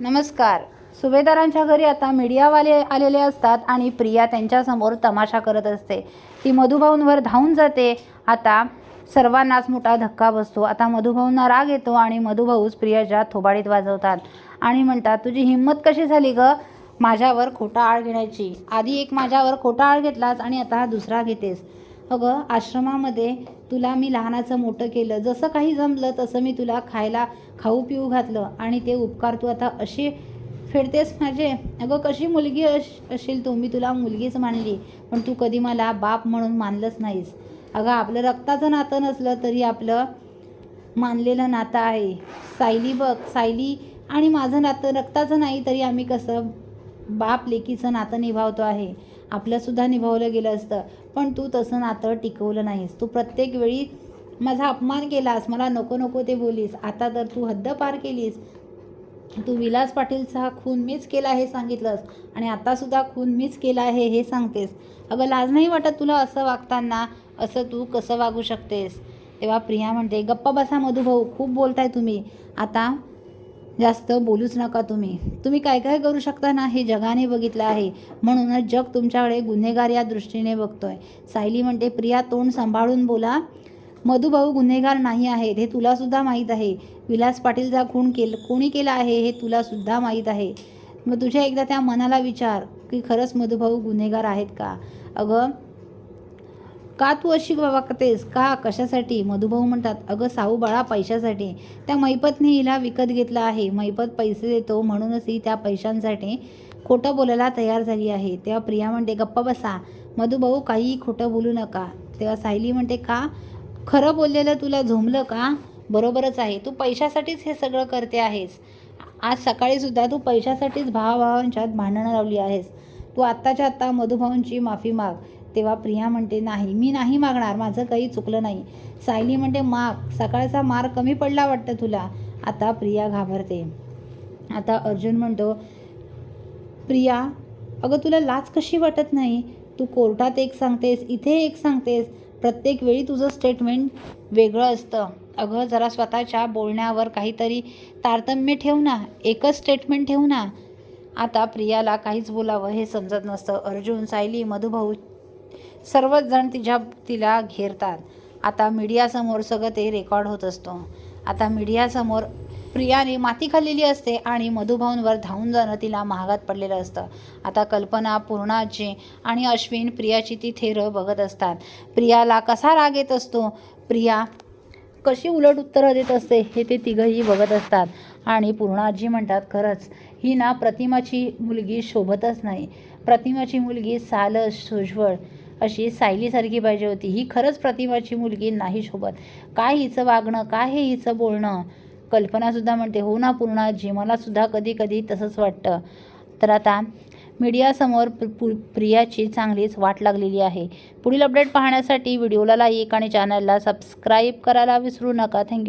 नमस्कार. सुभेदारांच्या घरी आता मीडियावाले आलेले असतात आणि प्रिया त्यांच्यासमोर तमाशा करत असते. ती मधुभाऊंवर धावून जाते. आता सर्वांनाच मोठा धक्का बसतो. आता मधुभाऊंना राग येतो आणि मधुभाऊच प्रियाच्या थोबाडीत वाजवतात आणि म्हणतात तुझी हिंमत कशी झाली ग? माझ्यावर खोटा आळ घेण्याची. आधी एक माझ्यावर खोटा आळ घेतलास आणि आता दुसरा घेतेस. अगं आश्रमामध्ये तुला मी लहानाचं मोठं केलं. जसं काही जमलं तसं मी तुला खायला खाऊ पिऊ घातलं. आणि ते उपकार तू आता अशी फेडतेस माझे? अगं कशी मुलगी अश असेल तू? मी तुला मुलगीच मानली पण तू कधी मला बाप म्हणून मानलंच नाहीस. अगं आपलं रक्ताचं नातं नसलं तरी आपलं मानलेलं नातं आहे. सायली बघ सायली आणि माझं नातं रक्ताचं नाही तरी आम्ही कसं बाप लेकीचं नातं निभावतो आहे. आपलंसुद्धा निभावलं गेलं असतं. पण तू तसं नातं टिकवलं नाहीस. तू प्रत्येक वेळी माझा अपमान केलास मला नको नको ते बोलीस. आता तर तू हद्द पार केलीस. तू विलास पाटीलचा खून मीच केला हे सांगितलंस आणि आतासुद्धा खून मीच केला आहे हे सांगतेस. अगं लाज नाही वाटत तुला असं वागताना? असं तू कसं वागू शकतेस? तेव्हा प्रिया म्हणते गप्पा बसा मधुभाऊ खूप बोलताय तुम्ही. आता जास्त बोलूच नका तुम्ही. तुम्ही काय काय करू शकता ना हे जगाने बघितलं आहे. म्हणूनच जग तुमच्याकडे गुन्हेगार या दृष्टीने बघतोय. सायली म्हणते प्रिया तोंड सांभाळून बोला. मधुभाऊ गुन्हेगार नाही आहेत हे तुलासुद्धा माहीत आहे. विलास पाटीलचा खून केल कोणी केला आहे हे तुलासुद्धा माहीत आहे. मग तुझ्या एकदा त्या मनाला विचार की खरंच मधुभाऊ गुन्हेगार आहेत का? अगं का तू अशी वागतेस का? कशासाठी? मधुभाऊ म्हणतात अगं साऊ बाळा पैशासाठी. त्या मैपतने हिला विकत घेतलं आहे. मैपत पैसे देतो म्हणूनच ही त्या पैशांसाठी खोटं बोलायला तयार झाली आहे. तेव्हा प्रिया म्हणते गप्पा बसा. मधुभाऊ काहीही खोटं बोलू नका. तेव्हा सायली म्हणते का? खरं बोललेलं तुला झोमलं का? बरोबरच आहे. तू पैशासाठीच हे सगळं करते आहेस. आज सकाळीसुद्धा तू पैशासाठीच भावाभावांच्यात भांडणं लावली आहेस. तू आत्ताच्या आत्ता मधुभाऊंची माफी माग. तेव्हा प्रिया म्हणते नाही मी नाही मागणार माझं काही चुकलं नाही. सायली म्हणते माग सकाळचा मार कमी पडला वाटतं तुला. आता प्रिया घाबरते. आता अर्जुन म्हणतो प्रिया अगं तुला लाच कशी वाटत नाही? तू कोर्टात एक सांगतेस इथे एक सांगतेस. प्रत्येक वेळी तुझं स्टेटमेंट वेगळं असतं. अगं जरा स्वतःच्या बोलण्यावर काहीतरी तारतम्य ठेव ना एकच स्टेटमेंट ठेव ना. आता प्रियाला काहीच बोलावं हे समजत नसतं. अर्जुन सायली मधुभाऊ सर्वच जण तिच्या तिला घेरतात. आता मीडियासमोर सगळं ते रेकॉर्ड होत असतो. आता मीडियासमोर प्रियाने माती खाल्लेली असते आणि मधुभाऊंवर धावून जाणं तिला महागात पडलेलं असतं. आता कल्पना पूर्णाची आणि अश्विन प्रियाची ती थेरं बघत असतात. प्रियाला कसा राग येत असतो? प्रिया कशी उलट उत्तरं देत असते? हे ते तिघंही बघत असतात. आणि पूर्णाजी म्हणतात खरंच ही ना प्रतिमाची मुलगी शोभतच नाही. प्रतिमाची मुलगी सालस सुज्वळ. अशी सायलीसारखी पाहिजे होती. ही खरंच प्रतिमाची मुलगी नाही सोबत. काय हिचं वागणं काय हे हिचं बोलणं? कल्पनासुद्धा म्हणते हो ना पूर्णाजी मलासुद्धा कधी कधी तसंच वाटतं. तर आता मीडियासमोर प्र पु प्रियाची चांगलीच वाट लागलेली आहे. पुढील अपडेट पाहण्यासाठी व्हिडिओला लाईक आणि चॅनलला सबस्क्राईब करायला विसरू नका. थँक्यू